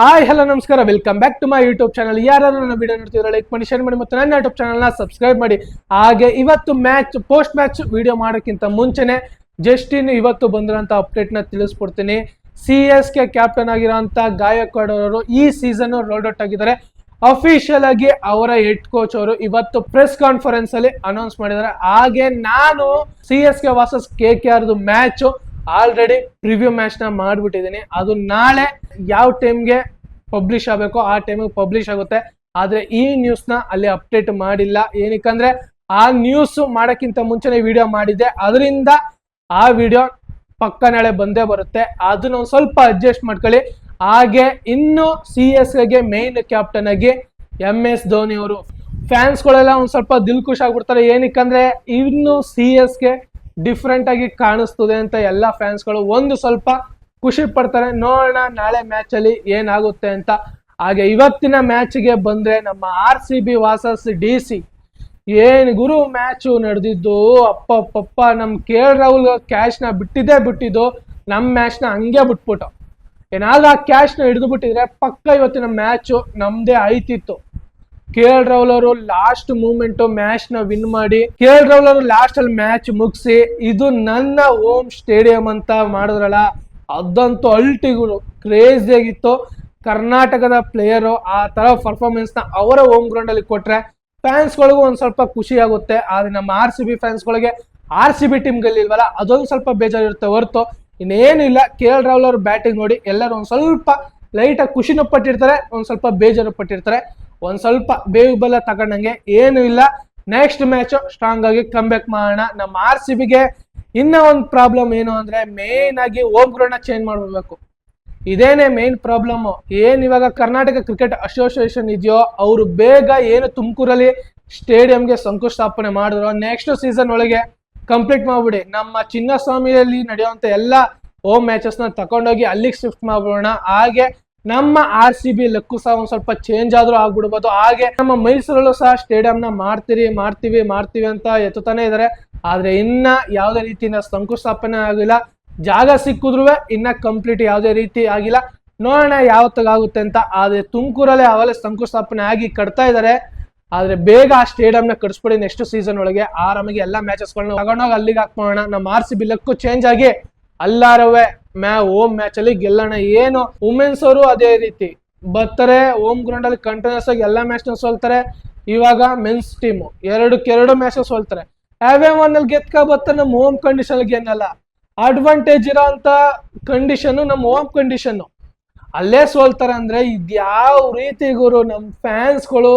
Hi, hello, ನಮಸ್ಕಾರ. Welcome back to my YouTube channel ಯಾರು ನನ್ನ ವಿಡಿಯೋ ನೋಡ್ತಿದ್ರೆ ಲೈಕ್ ಮಾಡಿ ಶೇರ್ ಮಾಡಿ ಮತ್ತು ನನ್ನ ಯೂಟ್ಯೂಬ್ ಚಾನಲ್ನ ಸಬ್ಸ್ಕ್ರೈಬ್ ಮಾಡಿ. ಹಾಗೆ ಇವತ್ತು ಮ್ಯಾಚ್ ಪೋಸ್ಟ್ ಮ್ಯಾಚ್ ವಿಡಿಯೋ ಮಾಡೋಕ್ಕಿಂತ ಮುಂಚೆನೆ ಜಸ್ಟ್ ಇನ್ ಇವತ್ತು ಬಂದಿರೋಂಥ ಅಪ್ಡೇಟ್ನ ತಿಳಿಸ್ಕೊಡ್ತೀನಿ. ಸಿ ಎಸ್ ಕೆ ಕ್ಯಾಪ್ಟನ್ ಆಗಿರೋಂಥ ಗಾಯಕ್ವಾಡ್ ಅವರು ಈ ಸೀಸನ್ ರೋಲ್ಡ್ ಔಟ್ ಆಗಿದ್ದಾರೆ. ಅಫಿಷಿಯಲ್ ಆಗಿ ಅವರ ಹೆಡ್ ಕೋಚ್ ಅವರು ಇವತ್ತು ಪ್ರೆಸ್ ಕಾನ್ಫರೆನ್ಸ್ ಅಲ್ಲಿ ಅನೌನ್ಸ್ ಮಾಡಿದ್ದಾರೆ. ಹಾಗೆ ನಾನು C S K versus K K ಆರ್ದು match already preview ಮ್ಯಾಚ್ನ ಮಾಡ್ಬಿಟ್ಟಿದ್ದೀನಿ ಅದು ನಾಳೆ ಯಾವ ಟೈಮ್ಗೆ ಪಬ್ಲಿಷ್ ಆಗಬೇಕು ಆ ಟೈಮಿಗೆ ಪಬ್ಲಿಷ್ ಆಗುತ್ತೆ. ಆದ್ರೆ ಈ ನ್ಯೂಸ್ನ ಅಲ್ಲಿ ಅಪ್ಡೇಟ್ ಮಾಡಿಲ್ಲ. ಏನಕ್ಕಂದ್ರೆ ಆ ನ್ಯೂಸ್ ಮಾಡಕ್ಕಿಂತ ಮುಂಚೆನೆ ವಿಡಿಯೋ ಮಾಡಿದ್ದೆ. ಅದರಿಂದ ಆ ವಿಡಿಯೋ ಪಕ್ಕ ನಾಳೆ ಬಂದೇ ಬರುತ್ತೆ. ಅದನ್ನ ಒಂದು ಸ್ವಲ್ಪ ಅಡ್ಜಸ್ಟ್ ಮಾಡ್ಕೊಳ್ಳಿ. ಹಾಗೆ ಇನ್ನು ಸಿ ಎಸ್ಗೆ ಮೇನ್ ಕ್ಯಾಪ್ಟನ್ ಆಗಿ ಎಂ ಎಸ್ ಧೋನಿ ಅವರು. ಫ್ಯಾನ್ಸ್ಗಳೆಲ್ಲ ಒಂದು ಸ್ವಲ್ಪ ದಿಲ್ ಖುಷ್ ಆಗ್ಬಿಡ್ತಾರೆ. ಏನಕ್ಕಂದ್ರೆ ಇನ್ನು ಸಿ ಎಸ್ಗೆ ಡಿಫ್ರೆಂಟ್ ಆಗಿ ಕಾಣಿಸ್ತದೆ ಅಂತ ಎಲ್ಲ ಫ್ಯಾನ್ಸ್ಗಳು ಒಂದು ಸ್ವಲ್ಪ ಖುಷಿ ಪಡ್ತಾರೆ. ನೋಡೋಣ ನಾಳೆ ಮ್ಯಾಚ್ ಅಲ್ಲಿ ಏನಾಗುತ್ತೆ ಅಂತ. ಹಾಗೆ ಇವತ್ತಿನ ಮ್ಯಾಚ್ಗೆ ಬಂದ್ರೆ ನಮ್ಮ R C B versus D C ಏನ್ ಗುರು ಮ್ಯಾಚು ನಡೆದಿದ್ದು? ಅಪ್ಪ ಪಪ್ಪ ನಮ್ ಕೆ ಎಲ್ ರಾಹುಲ್ ಕ್ಯಾಶ್ನ ಬಿಟ್ಟಿದ್ದೇ ಬಿಟ್ಟಿದ್ದು. ನಮ್ ಮ್ಯಾಚ್ನ ಹಂಗೆ ಬಿಟ್ಬಿಟ್ಟು ಏನಾದ್ರೂ ಆ ಕ್ಯಾಶ್ನ ಹಿಡಿದು ಬಿಟ್ಟಿದ್ರೆ ಪಕ್ಕ ಇವತ್ತಿನ ಮ್ಯಾಚ್ ನಮ್ದೇ ಆಯ್ತಿತ್ತು. ಕೆ ಎಲ್ ರಾಹುಲ್ ಅವರು ಲಾಸ್ಟ್ ಮೂಮೆಂಟ್ ಮ್ಯಾಚ್ನ ವಿನ್ ಮಾಡಿ ಕೆ ಎಲ್ ರಾಹುಲ್ ಅವರು ಲಾಸ್ಟ್ ಅಲ್ಲಿ ಮ್ಯಾಚ್ ಮುಗಿಸಿ ಇದು ನನ್ನ ಹೋಮ್ ಸ್ಟೇಡಿಯಂ ಅಂತ ಮಾಡಿದ್ರಲ್ಲ, ಅದಂತೂ ಅಲ್ಟಿಗಳು ಕ್ರೇಜಿ ಆಗಿತ್ತು. ಕರ್ನಾಟಕದ ಪ್ಲೇಯರು ಆ ತರ ಪರ್ಫಾರ್ಮೆನ್ಸ್ನ ಅವರ ಹೋಮ್ ಗ್ರೌಂಡ್ ಅಲ್ಲಿ ಕೊಟ್ರೆ ಫ್ಯಾನ್ಸ್ಗಳಿಗೂ ಒಂದ್ ಸ್ವಲ್ಪ ಖುಷಿ ಆಗುತ್ತೆ. ಆದ್ರೆ ನಮ್ಮ ಆರ್ ಸಿ ಬಿ ಫ್ಯಾನ್ಸ್ಗಳಿಗೆ ಆರ್ ಸಿ ಬಿ ಟೀಮ್ ಗೆಲ್ಲಿಲ್ವಲ್ಲ ಅದೊಂದು ಸ್ವಲ್ಪ ಬೇಜಾರಿರುತ್ತೆ ಹೊರತು ಇನ್ನೇನಿಲ್ಲ. ಕೆ ಎಲ್ ರಾಹುಲ್ ಅವ್ರ ಬ್ಯಾಟಿಂಗ್ ನೋಡಿ ಎಲ್ಲರೂ ಒಂದ್ ಸ್ವಲ್ಪ ಲೈಟ್ ಆಗಿ ಖುಷಿನೂ ಪಟ್ಟಿರ್ತಾರೆ ಒಂದ್ ಸ್ವಲ್ಪ ಬೇಜಾರು ಪಟ್ಟಿರ್ತಾರೆ. ಒಂದ್ ಸ್ವಲ್ಪ ಬೇವು ಬೆಲ್ಲ ತಗೊಂಡಂಗೆ ಏನು ಇಲ್ಲ. ನೆಕ್ಸ್ಟ್ ಮ್ಯಾಚ್ ಸ್ಟ್ರಾಂಗ್ ಆಗಿ ಕಮ್ ಬ್ಯಾಕ್ ಮಾಡೋಣ. ನಮ್ಮ ಆರ್ ಸಿ ಬಿಗೆ ಇನ್ನ ಒಂದು ಪ್ರಾಬ್ಲಮ್ ಏನು ಅಂದ್ರೆ ಮೇನ್ ಆಗಿ ಹೋಮ್ ಗ್ರೌಂಡ್ ಚೇಂಜ್ ಮಾಡ್ಬೇಕು ಇದೇನೆ ಮೇನ್ ಪ್ರಾಬ್ಲಮ್ ಏನ್ ಇವಾಗ ಕರ್ನಾಟಕ ಕ್ರಿಕೆಟ್ ಅಸೋಸಿಯೇಷನ್ ಇದೆಯೋ, ಅವರು ಬೇಗ ಏನು ತುಮಕೂರಲ್ಲಿ ಸ್ಟೇಡಿಯಂಗೆ ಶಂಕುಸ್ಥಾಪನೆ ಮಾಡಿದ್ರು. ನೆಕ್ಸ್ಟ್ ಸೀಸನ್ ಒಳಗೆ ಕಂಪ್ಲೀಟ್ ಮಾಡ್ಬಿಡಿ. ನಮ್ಮ ಚಿನ್ನಸ್ವಾಮಿಯಲ್ಲಿ ನಡೆಯುವಂತ ಎಲ್ಲ ಹೋಮ್ ಮ್ಯಾಚಸ್ನ ತಕೊಂಡೋಗಿ ಅಲ್ಲಿಗೆ ಶಿಫ್ಟ್ ಮಾಡ್ಬಿಡೋಣ. ಹಾಗೆ ನಮ್ಮ ಆರ್ ಸಿ ಬಿ ಲಕ್ಕು ಸಹ ಒಂದ್ ಸ್ವಲ್ಪ ಚೇಂಜ್ ಆದ್ರೂ ಆಗ್ಬಿಡ್ಬೋದು. ಹಾಗೆ ನಮ್ಮ ಮೈಸೂರಲ್ಲೂ ಸಹ ಸ್ಟೇಡಿಯಂನ ಮಾಡ್ತೀರಿ, ಮಾಡ್ತೀವಿ ಮಾಡ್ತೀವಿ ಅಂತ ಎತ್ತುತ್ತಾನೆ ಇದ್ದಾರೆ ಆದ್ರೆ ಇನ್ನ ಯಾವುದೇ ರೀತಿಯ ಶಂಕುಸ್ಥಾಪನೆ ಆಗಿಲ್ಲ. ಜಾಗ ಸಿಕ್ಕಿದ್ರು ಇನ್ನ ಕಂಪ್ಲೀಟ್ ಯಾವುದೇ ರೀತಿ ಆಗಿಲ್ಲ. ನೋಡೋಣ ಯಾವತ್ತಾಗುತ್ತೆ ಅಂತ. ಆದ್ರೆ ತುಮಕೂರಲ್ಲೇ ಅವೆಲ್ಲ ಶಂಕುಸ್ಥಾಪನೆ ಆಗಿ ಕಟ್ತಾ ಇದ್ದಾರೆ ಆದ್ರೆ ಬೇಗ ಆ ಸ್ಟೇಡಿಯಂನ ಕಟ್ಸ್ಬಿಡಿ ನೆಕ್ಸ್ಟ್ ಸೀಸನ್ ಒಳಗೆ. ಆರಾಮಾಗಿ ಎಲ್ಲಾ ಮ್ಯಾಚಸ್ಗಳನ್ನ ತಗೊಂಡೋಗಿ ಅಲ್ಲಿಗೆ ಹಾಕೋಣ ನಮ್ಮ R C B luck change ಆಗಿ ಅಲ್ಲಾರವೇ, ಮ್ಯಾ ಓಮ್ ಮ್ಯಾಚ್ ಅಲ್ಲಿ ಗೆಲ್ಲೋಣ, ಏನು ವುಮೆನ್ಸ್ ಅವರು ಅದೇ ರೀತಿ. ಬರ್ತಾರೆ ಹೋಮ್ ಗ್ರೌಂಡ್ ಅಲ್ಲಿ ಕಂಟಿನ್ಯೂಸ್ ಆಗಿ ಎಲ್ಲಾ ಮ್ಯಾಚ್ನ ಸೋಲ್ತಾರೆ. ಇವಾಗ ಮೆನ್ಸ್ ಟೀಮ್ ಎರಡಕ್ಕೆ ಎರಡು ಮ್ಯಾಚ್ ಸೋಲ್ತಾರೆ. ಯಾವ ಒನ್ ಅಲ್ಲಿ ಗೆದ್ಕ ಬರ್ತಾರೆ ನಮ್ಮ ಹೋಮ್ ಕಂಡೀಷನ್ ಅಡ್ವಾಂಟೇಜ್ ಇರೋ ಅಂತ ಕಂಡೀಷನ್ ನಮ್ಮ ಹೋಮ್ ಕಂಡೀಷನ್ ಅಲ್ಲೇ ಸೋಲ್ತಾರೆ ಅಂದ್ರೆ ಇದ್ಯಾವ ರೀತಿ ಗುರು ನಮ್ಮ ಫ್ಯಾನ್ಸ್ಗಳು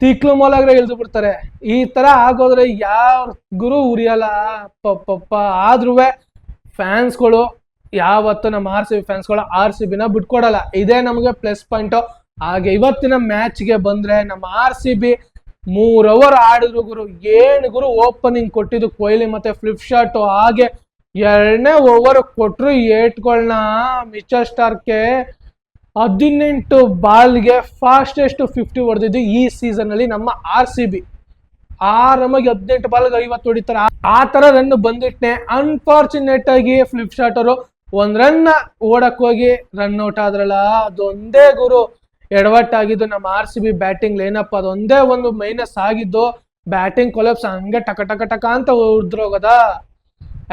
ತಿಕ್ಲು ಮೊಲಾಗ್ರೆ ಇಳಿದು ಬಿಡ್ತಾರೆ. ಈ ತರ ಆಗೋದ್ರೆ ಯಾವ ಗುರು ಉರಿಯಲ್ಲ. ಪಪ್ಪ ಆದ್ರೂ ಫ್ಯಾನ್ಸ್ಗಳು ಯಾವತ್ತು ನಮ್ಮ ಆರ್ ಸಿ ಬಿ ಫ್ಯಾನ್ಸ್ಗಳು ಆರ್ ಸಿ ಬಿನ ಬಿಟ್ಕೊಡಲ್ಲ. ಇದೇ ನಮಗೆ ಪ್ಲಸ್ ಪಾಯಿಂಟ್ ಹಾಗೆ ಇವತ್ತಿನ ಮ್ಯಾಚ್ಗೆ ಬಂದ್ರೆ ನಮ್ಮ ಆರ್ ಸಿ ಬಿ ಮೂರ್ ಓವರ್ ಆಡಿದ್ರು ಗುರು. ಏನ್ ಗುರು ಓಪನಿಂಗ್ ಕೊಟ್ಟಿದ್ದು ಕೊಹ್ಲಿ ಮತ್ತೆ ಫ್ಲಿಪ್ ಶಾಟ್ ಹಾಗೆ ಎರಡನೇ ಓವರ್ ಕೊಟ್ರು ಏಟ್ಗಳನ್ನ ಮಿಚರ್ ಸ್ಟಾರ್ಗೆ ಹದಿನೆಂಟು ಬಾಲ್ಗೆ ಫಾಸ್ಟೆಸ್ಟ್ ಫಿಫ್ಟಿ ಹೊಡೆದಿದ್ದು ಈ ಸೀಸನ್ ಅಲ್ಲಿ ನಮ್ಮ ಆರ್ ಸಿ ಬಿ ಆರಾಮಾಗಿ ಹದಿನೆಂಟು ಬಾಲ್ಗೆ ಐವತ್ತು ಹೊಡಿತಾರೆ. ಆ- ತರ ರನ್ ಬಂದಿಟ್ನೆ. ಅನ್ಫಾರ್ಚುನೇಟ್ ಆಗಿ ಫ್ಲಿಪ್ ಶಾಟರು ಒಂದ್ ರನ್ ಓಡಕ್ ಹೋಗಿ ರನ್ ಔಟ್ ಆದ್ರಲ್ಲ. ಅದೊಂದೇ ಗುರು. ಎಡವಟ್ಟಾಗಿದ್ದು ನಮ್ಮ ಆರ್ ಸಿ ಬಿ ಬ್ಯಾಟಿಂಗ್ ಏನಪ್ಪ ಅದೊಂದೇ ಒಂದು ಮೈನಸ್ ಆಗಿದ್ದು ಬ್ಯಾಟಿಂಗ್ ಕೊಲಪ್ಸ್ ಹಂಗೆ ಟಕ ಟಕ ಟಕ ಅಂತ ಉದ್ರೋಗದ.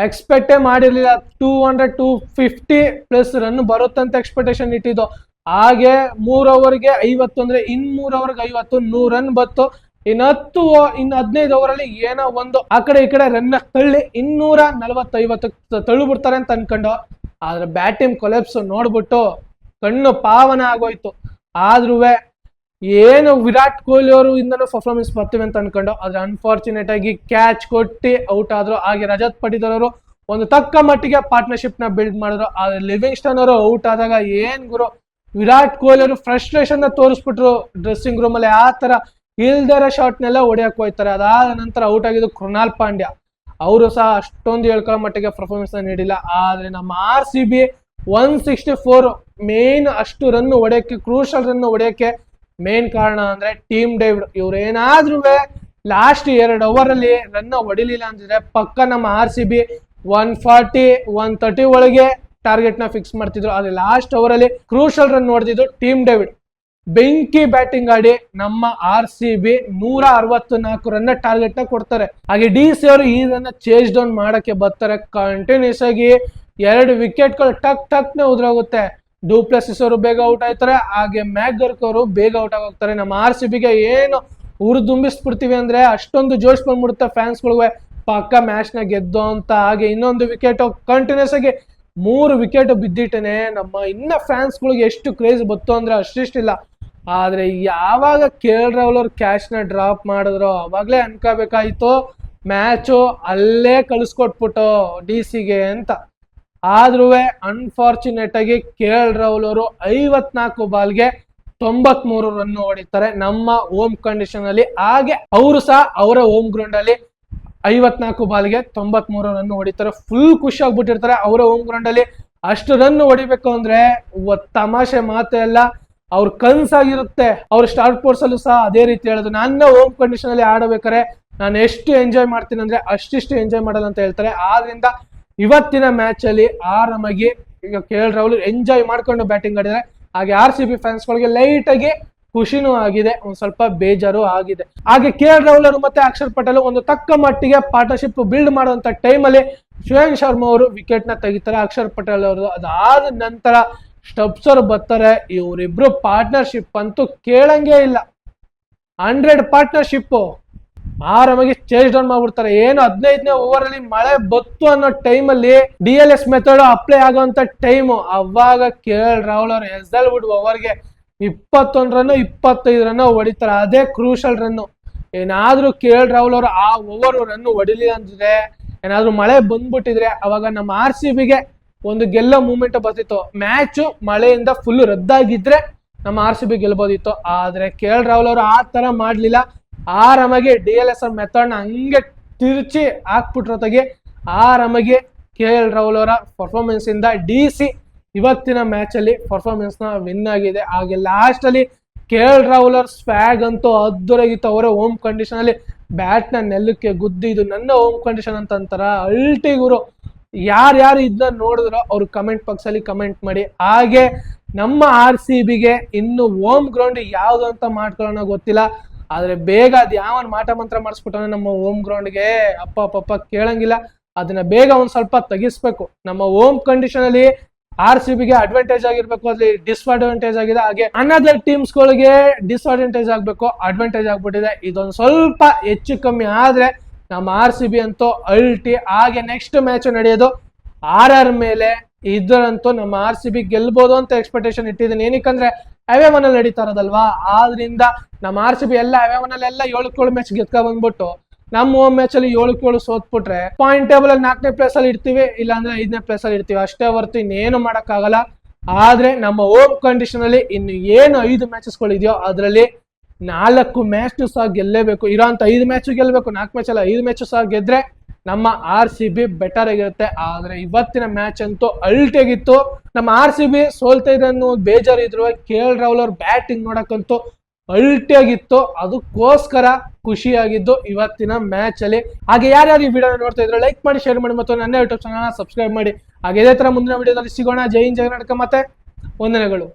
ಎಕ್ಸ್ಪೆಕ್ಟೇ ಮಾಡಿರ್ಲಿಲ್ಲ. Two hundred two fifty plus run ಬರುತ್ತಂತ expectation ಇಟ್ಟಿದ್ದು. ಹಾಗೆ ಮೂರ್ ಓವರ್ಗೆ ಐವತ್ತು ಅಂದ್ರೆ ಇನ್ ಮೂರ್ ಓವರ್ಗೆ ಐವತ್ತು ನೂರ್ ರನ್ ಬತ್ತು ಇನ್ ಹತ್ತು ಇನ್ ಹದಿನೈದು ಓವರ್ ಅಲ್ಲಿ ಏನೋ ಒಂದು ಆ ಕಡೆ ಈ ಕಡೆ ರನ್ ತಳ್ಳಿ ಇನ್ನೂರ ನಲವತ್ತೈವತ್ತು ತಳ್ಳು ಬಿಡ್ತಾರೆ ಅಂತ ಅನ್ಕೊಂಡು. ಆದ್ರೆ ಬ್ಯಾಟಿಂಗ್ ಕೊಲೆಪ್ಸ್ ನೋಡ್ಬಿಟ್ಟು ಕಣ್ಣು ಪಾವನ ಆಗೋಯ್ತು. ಆದ್ರೂ ಏನು ವಿರಾಟ್ ಕೊಹ್ಲಿ ಅವರು ಇಂದನೂ ಪರ್ಫಾರ್ಮೆನ್ಸ್ ಬರ್ತೀವಿ ಅಂತ ಅನ್ಕೊಂಡು. ಆದ್ರೆ ಅನ್ಫಾರ್ಚುನೇಟ್ ಆಗಿ ಕ್ಯಾಚ್ ಕೊಟ್ಟಿ ಔಟ್ ಆದ್ರು. ಹಾಗೆ ರಜತ್ ಪಟೀದರ್ ಒಂದು ತಕ್ಕ ಮಟ್ಟಿಗೆ ಪಾರ್ಟ್ನರ್ಶಿಪ್ನ ಬಿಲ್ಡ್ ಮಾಡಿದ್ರು. ಆದ್ರೆ ಲಿವಿಂಗ್ಸ್ಟನ್ ಅವರು ಔಟ್ ಆದಾಗ ಏನ್ ಗುರು, ವಿರಾಟ್ ಕೊಹ್ಲಿ ಅವರು ಫ್ರಸ್ಟ್ರೇಷನ್ ತೋರಿಸ್ಬಿಟ್ರು ಡ್ರೆಸ್ಸಿಂಗ್ ರೂಮ್ ಅಲ್ಲಿ. ಆ ತರ ಇಲ್ದರ ಶಾಟ್ ನೆಲ್ಲ ಹೊಡಿಯಕ್ ಹೋಯ್ತಾರೆ. ಅದಾದ ನಂತರ ಔಟ್ ಆಗಿದ್ದು ಕೃಣಾಲ್ ಪಾಂಡ್ಯ. ಅವರು ಸಹ ಅಷ್ಟೊಂದು ಹೇಳ್ಕೊಳ್ಳೋ ಮಟ್ಟಿಗೆ ಪರ್ಫಾರ್ಮೆನ್ಸ್ ನೀಡಿಲ್ಲ. ಆದ್ರೆ ನಮ್ಮ R C B one sixty four main ಅಷ್ಟು ರನ್ ಹೊಡೆಯಕ್ಕೆ ಕ್ರೂಷಲ್ ರನ್ ಹೊಡೆಯಕ್ಕೆ ಮೇನ್ ಕಾರಣ ಅಂದ್ರೆ ಟೀಮ್ ಡೇವಿಡ್ ಇವ್ರು ಏನಾದ್ರೂ ಲಾಸ್ಟ್ ಎರಡು ಓವರ್ ಅಲ್ಲಿ ರನ್ ಹೊಡಿಲಿಲ್ಲ ಅಂತಿದ್ರೆ ಪಕ್ಕ ನಮ್ಮ R C B one forty one thirty ಒಳಗೆ ಟಾರ್ಗೆಟ್ನ ಫಿಕ್ಸ್ ಮಾಡ್ತಿದ್ರು. ಆದ್ರೆ ಲಾಸ್ಟ್ ಓವರ್ ಅಲ್ಲಿ ಕ್ರೂಷಲ್ ರನ್ ಹೊಡೆದಿದ್ದು ಟೀಮ್ ಡೇವಿಡ್ ಬೆಂಕಿ ಬ್ಯಾಟಿಂಗ್ ಆಡಿ ನಮ್ಮ ಆರ್ ಸಿ ಬಿ ನೂರ ಅರವತ್ತು ನಾಲ್ಕು ರನ್ ಟಾರ್ಗೆಟ್ನ ಕೊಡ್ತಾರೆ. ಹಾಗೆ ಡಿ ಸಿ ಅವರು ಈ ರನ್ ಚೇಂಜ್ ಡೌನ್ ಮಾಡಕ್ಕೆ ಬರ್ತಾರೆ. ಕಂಟಿನ್ಯೂಸ್ ಆಗಿ ಎರಡು ವಿಕೆಟ್ಗಳು ಟಕ್ ಟಕ್ ನೆ ಉದ್ರೋಗುತ್ತೆ. ಡೂಪ್ಲೆಸಿಸ್ ಅವರು ಬೇಗ ಔಟ್ ಆಯ್ತಾರೆ. ಹಾಗೆ ಮ್ಯಾಗರ್ಕ್ ಅವರು ಬೇಗ ಔಟ್ ಆಗೋಗ್ತಾರೆ ನಮ್ಮ ಆರ್ ಸಿ ಬಿಗೆ ಏನು ಹುರಿದುಂಬಿಸ್ಬಿಡ್ತೀವಿ ಅಂದ್ರೆ ಅಷ್ಟೊಂದು ಜೋಶ್ ಬಂದ್ಬಿಡುತ್ತೆ ಫ್ಯಾನ್ಸ್ ಗಳಿಗೆ ಪಕ್ಕ ಮ್ಯಾಚ್ನ ಗೆದ್ದು ಅಂತ. ಹಾಗೆ ಇನ್ನೊಂದು ವಿಕೆಟ್ ಕಂಟಿನ್ಯೂಸ್ ಆಗಿ ಮೂರು ವಿಕೆಟ್ ಬಿದ್ದಿಟ್ಟನೆ. ನಮ್ಮ ಇನ್ನ ಫ್ಯಾನ್ಸ್ ಗಳಿಗೆ ಎಷ್ಟು ಕ್ರೇಜ್ ಬತ್ತು ಅಂದ್ರೆ ಅಷ್ಟಿಷ್ಟಿಲ್ಲ. ಆದ್ರೆ ಯಾವಾಗ ಕೆ ಎಲ್ ರಾಹುಲ್ ಅವ್ರು ಕ್ಯಾಶ್ನ ಡ್ರಾಪ್ ಮಾಡಿದ್ರು, ಅವಾಗ್ಲೇ ಅನ್ಕೋಬೇಕಾಯ್ತು. ಮ್ಯಾಚು ಅಲ್ಲೇ ಕಳಿಸ್ಕೊಟ್ಬಿಟ್ಟು ಡಿ ಸಿಗೆ ಅಂತ. ಆದ್ರೂ ಅನ್ಫಾರ್ಚುನೇಟ್ ಆಗಿ ಕೆ ಎಲ್ ರಾಹುಲ್ ಐವತ್ನಾಲ್ಕು ಬಾಲ್ಗೆ ತೊಂಬತ್ ಮೂರು ರನ್ ಹೊಡಿತಾರೆ. ನಮ್ಮ ಹೋಮ್ ಕಂಡೀಷನ್ ಅಲ್ಲಿ ಹಾಗೆ ಅವರು ಸಹ ಅವರ ಹೋಮ್ ಗ್ರೌಂಡ್ ಅಲ್ಲಿ ಐವತ್ನಾಲ್ಕು ಬಾಲ್ಗೆ ತೊಂಬತ್ ಮೂರು ರನ್ ಹೊಡಿತಾರೆ. ಫುಲ್ ಖುಷಿ ಆಗ್ಬಿಟ್ಟಿರ್ತಾರೆ. ಅವರ ಹೋಮ್ ಗ್ರೌಂಡ್ ಅಲ್ಲಿ ಅಷ್ಟು ರನ್ ಹೊಡಿಬೇಕು ಅಂದ್ರೆ ತಮಾಷೆ ಮಾತೇ ಎಲ್ಲ ಅವ್ರ ಕನ್ಸಾಗಿರುತ್ತೆ. ಅವ್ರ ಸ್ಟಾರ್ ಫೋರ್ಸ್ ಅಲ್ಲೂ ಸಹ ಅದೇ ರೀತಿ ಹೇಳೋದು. ನನ್ನ ಹೋಮ್ ಕಂಡೀಷನ್ ಅಲ್ಲಿ ಆಡಬೇಕಾರೆ ನಾನು ಎಷ್ಟು ಎಂಜಾಯ್ ಮಾಡ್ತೀನಿ ಅಂದ್ರೆ ಅಷ್ಟಿಷ್ಟು ಎಂಜಾಯ್ ಮಾಡಲ್ಲ ಅಂತ ಹೇಳ್ತಾರೆ. ಆದ್ರಿಂದ ಇವತ್ತಿನ ಮ್ಯಾಚ್ ಅಲ್ಲಿ ಆರಾಮಾಗಿ ಈಗ ಕೆ ಎಲ್ ರಾಹುಲ್ ಎಂಜಾಯ್ ಮಾಡ್ಕೊಂಡು ಬ್ಯಾಟಿಂಗ್ ಆಡಿದ್ರೆ ಹಾಗೆ ಆರ್ ಸಿ ಬಿ ಫ್ಯಾನ್ಸ್ ಗಳಿಗೆ ಲೈಟ್ ಆಗಿ ಖುಷಿನೂ ಆಗಿದೆ. ಒಂದ್ ಸ್ವಲ್ಪ ಬೇಜಾರು ಆಗಿದೆ. ಹಾಗೆ ಕೆ ಎಲ್ ರಾಹುಲ್ ಅವರು ಮತ್ತೆ ಅಕ್ಷರ್ ಪಟೇಲ್ ಒಂದು ತಕ್ಕ ಮಟ್ಟಿಗೆ ಪಾರ್ಟ್ನರ್ಶಿಪ್ ಬಿಲ್ಡ್ ಮಾಡುವಂತ ಟೈಮಲ್ಲಿ ಶಿವನ್ ಶರ್ಮಾ ಅವರು ವಿಕೆಟ್ನ ತೆಗಿತಾರೆ. ಅಕ್ಷರ್ ಪಟೇಲ್ ಅವರು ಅದಾದ ನಂತರ ಸ್ಟಬ್ಸ್ ಅವರು ಬರ್ತಾರೆ, ಇವರಿಬ್ರು ಪಾರ್ಟ್ನರ್ಶಿಪ್ ಅಂತೂ ಕೇಳಂಗೇ ಇಲ್ಲ. ಹಂಡ್ರೆಡ್ ಪಾರ್ಟ್ನರ್ಶಿಪ್ ಆರಾಮಾಗಿ ಚೇಂಜ್ ಡೌನ್ ಮಾಡ್ಬಿಡ್ತಾರೆ. ಏನು ಹದಿನೈದನೇ ಓವರ್ ಅಲ್ಲಿ ಮಳೆ ಬತ್ತು ಅನ್ನೋ ಟೈಮ್ ಅಲ್ಲಿ D L S method apply ಆಗುವಂತ ಟೈಮ್ ಅವಾಗ ಕೆ ಎಲ್ ರಾಹುಲ್ ಅವ್ರು ಎಸ್ಎಲ್ ಬಿಡ್ ಓವರ್ಗೆ ಇಪ್ಪತ್ತೊಂದು ರನ್ ಇಪ್ಪತ್ತೈದು ರನ್ ಹೊಡಿತಾರೆ. ಅದೇ ಕ್ರೂಷಲ್ ರನ್ ಏನಾದ್ರೂ ಕೆ ಎಲ್ ರಾಹುಲ್ ಅವರು ಆ ಓವರ್ ರನ್ ಹೊಡಿಲಿಲ್ಲ ಅಂದ್ರೆ, ಏನಾದ್ರೂ ಮಳೆ ಬಂದ್ಬಿಟ್ಟಿದ್ರೆ, ಅವಾಗ ನಮ್ಮ ಆರ್ ಸಿ ಬಿಗೆ ಒಂದು ಗೆಲ್ಲೋ ಮೂಮೆಂಟ್ ಬರ್ತಿತ್ತು. ಮ್ಯಾಚ್ ಮಳೆಯಿಂದ ಫುಲ್ ರದ್ದಾಗಿದ್ರೆ ನಮ್ಮ ಆರ್ ಸಿ ಬಿ ಗೆಲ್ಬೋದಿತ್ತು. ಆದ್ರೆ ಕೆ ಎಲ್ ರಾಹುಲ್ ಅವರು ಆ ತರ ಮಾಡ್ಲಿಲ್ಲ. ಆರಾಮಾಗಿ ಡಿ ಎಲ್ ಎಸ್ ಮೆಥಡ್ನ ಹಂಗೆ ತಿರುಚಿ ಹಾಕ್ಬಿಟ್ರೊತ್ತಿಗೆ ಆರಾಮಾಗಿ ಕೆ ಎಲ್ ರಾಹುಲ್ ಅವರ ಪರ್ಫಾರ್ಮೆನ್ಸ್ ಇಂದ ಡಿ ಸಿ ಇವತ್ತಿನ ಮ್ಯಾಚ್ ಅಲ್ಲಿ ಪರ್ಫಾರ್ಮೆನ್ಸ್ನ ವಿನ್ ಆಗಿದೆ. ಹಾಗೆ ಲಾಸ್ಟ್ ಅಲ್ಲಿ ಕೆ ಎಲ್ ರಾಹುಲ್ ಅವ್ರ ಸ್ವ್ಯಾಗ್ ಅಂತೂ ಅದ್ದೂರಾಗಿತ್ತು ಅವರ ಹೋಮ್ ಕಂಡೀಷನ್ ಅಲ್ಲಿ ಬ್ಯಾಟ್ನ ನೆಲಕ್ಕೆ ಗುದ್ದಿದ್ದು. ನನ್ನ ಹೋಮ್ ಕಂಡೀಷನ್ ಅಂತ ಅಂತಾರ. ಅಲ್ಟಿ ಯಾರ್ಯಾರು ಇದನ್ನ ನೋಡಿದ್ರೋ ಅವ್ರು ಕಮೆಂಟ್ ಬಾಕ್ಸ್ ಅಲ್ಲಿ ಕಮೆಂಟ್ ಮಾಡಿ. ಹಾಗೆ ನಮ್ಮ ಆರ್ ಸಿ ಬಿಗೆ ಇನ್ನು ಹೋಮ್ ಗ್ರೌಂಡ್ ಯಾವ್ದು ಅಂತ ಮಾಡ್ಕೊಳ್ಳೋಣ ಗೊತ್ತಿಲ್ಲ. ಆದ್ರೆ ಬೇಗ ಅದ್ ಯಾವನ್ ಮಾಟ ಮಂತ್ರ ಮಾಡಿಸ್ಬಿಟ್ಟಾನೆ ನಮ್ಮ ಹೋಮ್ ಗ್ರೌಂಡ್ಗೆ ಅಪ್ಪ ಪಪ್ಪ ಕೇಳಂಗಿಲ್ಲ. ಅದನ್ನ ಬೇಗ ಒಂದ್ ಸ್ವಲ್ಪ ತೆಗಿಸ್ಬೇಕು ನಮ್ಮ ಹೋಮ್ ಕಂಡೀಷನ್ ಅಲ್ಲಿ ಆರ್ ಸಿ ಬಿಗೆ ಅಡ್ವಾಂಟೇಜ್ ಆಗಿರ್ಬೇಕು, ಅಲ್ಲಿ ಡಿಸ್ಅಡ್ವಾಂಟೇಜ್ ಆಗಿದೆ. ಹಾಗೆ ಅನದರ್ ಟೀಮ್ಸ್ ಗಳಿಗೆ ಡಿಸ್ಅಡ್ವಾಂಟೇಜ್ ಆಗ್ಬೇಕು ಅಡ್ವಾಂಟೇಜ್ ಆಗ್ಬಿಟ್ಟಿದೆ. ಇದೊಂದು ಸ್ವಲ್ಪ ಹೆಚ್ಚು ಕಮ್ಮಿ ಆದ್ರೆ ನಮ್ಮ ಆರ್ ಸಿ ಬಿ ಅಂತೂ ಅಲ್ಟಿ, ಹಾಗೆ ನೆಕ್ಸ್ಟ್ ಮ್ಯಾಚ್ ನಡೆಯೋದು. ಆರ್ ಆರ್ ಮೇಲೆ ಇದರಂತೂ ನಮ್ಮ ಆರ್ ಸಿ ಬಿ ಗೆಲ್ಬೋದು ಅಂತ ಎಕ್ಸ್ಪೆಕ್ಟೇಷನ್ ಇಟ್ಟಿದ್ದೀನಿ. ಏನಕ್ಕಂದ್ರೆ ಅವೇ ನಡೀತಾ ಇರೋದಲ್ವಾ? ಆದ್ರಿಂದ ನಮ್ಮ ಆರ್ ಸಿ ಬಿ ಎಲ್ಲ ಅವೇ ಮನಲ್ಲೆಲ್ಲ ಏಳು ಮ್ಯಾಚ್ ಗೆದ್ಕ ಬಂದ್ಬಿಟ್ಟು, ನಮ್ಮ ಹೋಮ್ ಮ್ಯಾಚ್ ಅಲ್ಲಿ ಏಳು ಕೋಳು ಸೋತ್ಬಿಟ್ರೆ ಪಾಯಿಂಟ್ ಟೇಬಲ್ ಅಲ್ಲಿ ನಾಲ್ಕನೇ ಪ್ಲೇಸ್ ಅಲ್ಲಿ ಇರ್ತೀವಿ ಇಲ್ಲಾಂದ್ರೆ ಐದನೇ ಪ್ಲೇಸ್ ಅಲ್ಲಿ ಇರ್ತೀವಿ ಅಷ್ಟೇ ಹೊರತು ಇನ್ನೇನು ಮಾಡೋಕ್ಕಾಗಲ್ಲ. ಆದ್ರೆ ನಮ್ಮ ಹೋಮ್ ಕಂಡೀಷನ್ ಅಲ್ಲಿ ಇನ್ನು ಏನು ಐದು ಮ್ಯಾಚಸ್ಗಳು ಇದೆಯೋ ಅದರಲ್ಲಿ ನಾಲ್ಕು ಮ್ಯಾಚ್ ಸಹ ಗೆಲ್ಲೇಬೇಕು. ಇರೋಂತ ಐದು ಮ್ಯಾಚು ಗೆಲ್ಲಬೇಕು ನಾಲ್ಕು ಮ್ಯಾಚ್ ಅಲ್ಲ, ಐದು ಮ್ಯಾಚು ಸಹ ಗೆದ್ರೆ ನಮ್ಮ ಆರ್ ಸಿ ಬಿ ಬೆಟರ್ ಆಗಿರುತ್ತೆ. ಆದ್ರೆ ಇವತ್ತಿನ ಮ್ಯಾಚ್ ಅಂತೂ ಅಲ್ಟಿಯಾಗಿತ್ತು ನಮ್ಮ ಆರ್ ಸಿ ಬಿ ಸೋಲ್ತಾ ಇದೆ ಅನ್ನೋ ಬೇಜಾರಿದ್ರು ಕೆ ಎಲ್ ರಾಹುಲ್ ಅವ್ರ ಬ್ಯಾಟಿಂಗ್ ನೋಡಕ್ಕಂತೂ ಅಲ್ಟಿಯಾಗಿತ್ತು. ಅದಕ್ಕೋಸ್ಕರ ಖುಷಿಯಾಗಿದ್ದು ಇವತ್ತಿನ ಮ್ಯಾಚ್ ಅಲ್ಲಿ. ಹಾಗೆ ಯಾರ್ಯಾರು ಈ ವಿಡಿಯೋ ನೋಡ್ತಾ ಇದ್ರೆ ಲೈಕ್ ಮಾಡಿ ಶೇರ್ ಮಾಡಿ ಮತ್ತು ನನ್ನ ಯೂಟ್ಯೂಬ್ ಚಾನಲ್ ಸಬ್ಸ್ಕ್ರೈಬ್ ಮಾಡಿ. ಹಾಗೆ ಇದೇ ತರ ಮುಂದಿನ ವಿಡಿಯೋದಲ್ಲಿ ಸಿಗೋಣ. ಜೈ ಹಿಂದ್ ಮತ್ತೆ ವಂದನೆಗಳು.